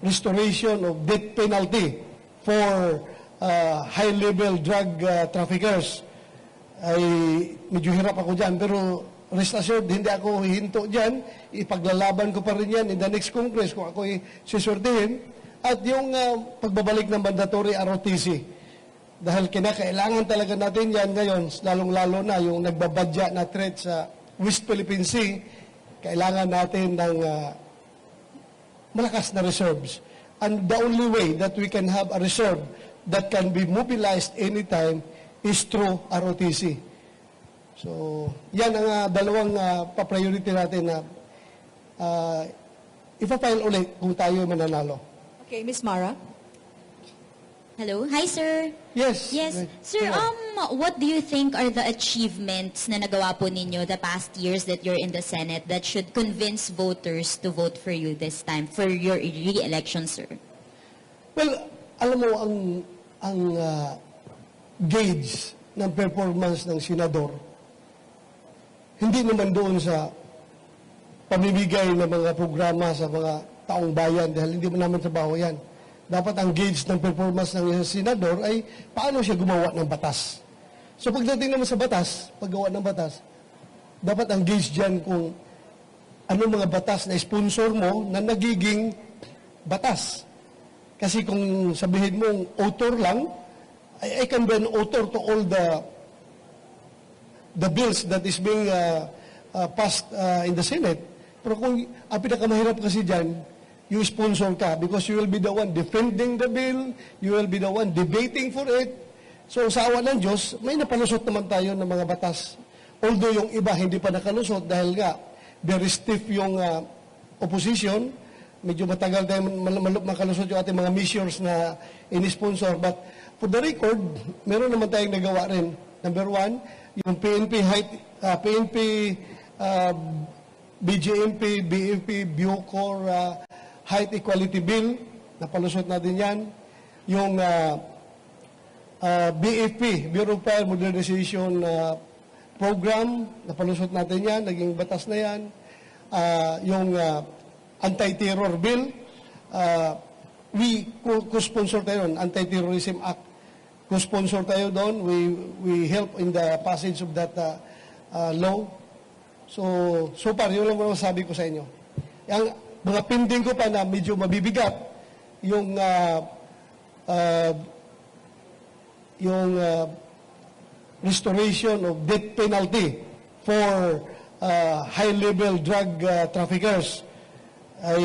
restoration of death penalty for uh, high-level drug uh, traffickers ay medyo hirap ako dyan. Pero rest assured, hindi ako hihinto dyan. Ipaglalaban ko pa rin yan in the next Congress kung ako sisortihin. At yung uh, pagbabalik ng mandatory ROTC. Dahil kinakailangan talaga natin yan ngayon, lalong-lalo na yung nagbabadya na threat sa West Philippine Sea, kailangan natin ng uh, malakas na reserves. And the only way that we can have a reserve that can be mobilized anytime is through ROTC. So, yan ang uh, dalawang uh, pa-priority natin na uh, ipapile ulit kung tayo mananalo. Okay, Miss Mara. Hello. Hi, sir. Yes. Yes. right. Sir, um, what do you think are the achievements na nagawa po ninyo the past years that you're in the Senate that should convince voters to vote for you this time for your re-election, sir? Well, alam mo, ang, ang uh, gauge ng performance ng senador, hindi naman doon sa pamimigay ng mga programa sa mga taong bayan dahil hindi mo naman trabaho yan. Dapat ang gauge ng performance ng isang senador ay paano siya gumawa ng batas. So pagdating naman sa batas, paggawa ng batas, dapat ang gauge dyan kung ano mga batas na sponsor mo na nagiging batas. Kasi kung sabihin mong author lang, I, I can be an author to all the the bills that is being uh, uh, passed uh, in the Senate. Pero kung ang pinakamahirap kasi dyan, you sponsor ka because you will be the one defending the bill, you will be the one debating for it. So sa awa ng Diyos, may napalusot naman tayo ng mga batas. Although yung iba hindi pa nakalusot dahil nga very stiff yung uh, opposition, medyo matagal tayo makalusot yung ating mga measures na in-sponsor. But for the record, meron naman tayong nagawa rin. Number one, yung PNP height, uh, PNP, uh, BJMP, BFP, Bucor, uh, Height Equality Bill, napalusot natin yan. Yung uh, uh, BFP, Bureau of Fire Modernization uh, Program, napalusot natin yan, naging batas na yan. Uh, yung uh, Anti-Terror Bill, uh, we co-sponsor tayo nun, Anti-Terrorism Act. Co-sponsor tayo doon, we, we help in the passage of that uh, uh, law. So, so far, yun lang mo sabi ko sa inyo. Ang mga pending ko pa na medyo mabibigat, yung uh, uh, yung uh, restoration of death penalty for uh, high-level drug uh, traffickers ay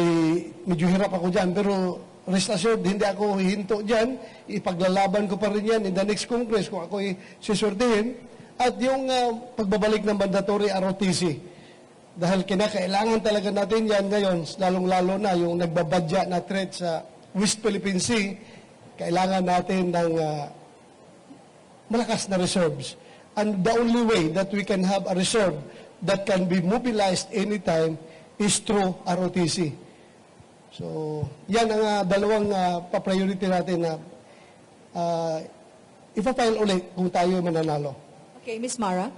medyo hirap ako dyan. Pero rest assured, hindi ako hihinto dyan. Ipaglalaban ko pa rin yan in the next Congress kung ako sisortihin. At yung uh, pagbabalik ng mandatory ROTC. Dahil kinakailangan talaga natin yan ngayon, lalong-lalo na yung nagbabadya na threat sa West Philippine Sea, kailangan natin ng uh, malakas na reserves. And the only way that we can have a reserve that can be mobilized anytime is through ROTC. So, yan ang uh, dalawang uh, pa-priority natin na uh, ipapile ulit kung tayo mananalo. Okay, Miss Mara.